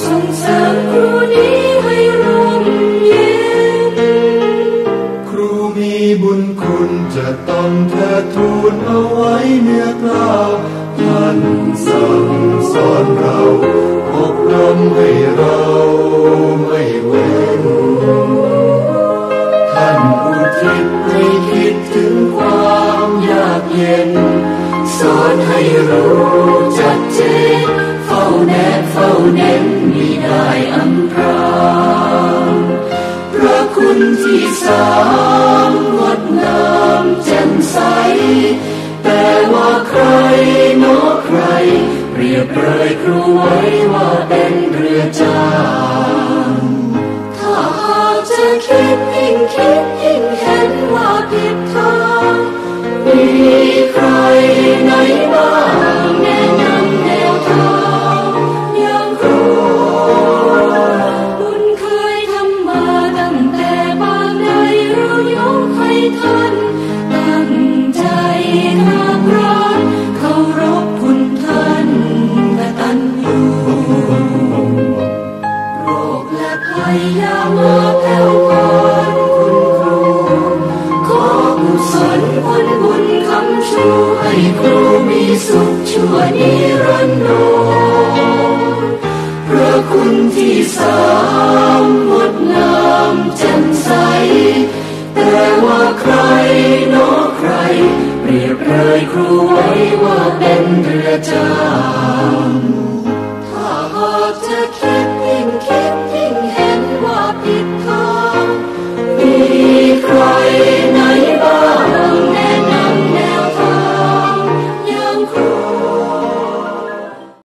ส่งเสริมครูนี้ให้ร่มเย็น ครูมีบุญคุณจะต้องเทิดทูนเอาไว้เนื้อกล้าวท่านสั่งสอนเราอบรมให้เราไม่เว้น ท่านอุทิศให้คิดถึงความยากเย็น สอนให้รู้จัดเจนเฝ้าแนบ เฝ้าเน้นมิได้อำพรางพระคุณที่สามงดงามแจ่มใส แต่ว่าใครเนใคร เปรียบเปรยครูไว้ว่าเป็นเรือจ้างถ้าหากจะคิดยิ่งคิดยิ่งเห็นว่าผิดทางมีใคร ครูมีสุขชั่วนิรันดรพระคุณที่สามงดงามแจ่มใส แต่ว่าใครโนอใคร เปรียบเลยครูไว้ว่าเป็นเรือจาง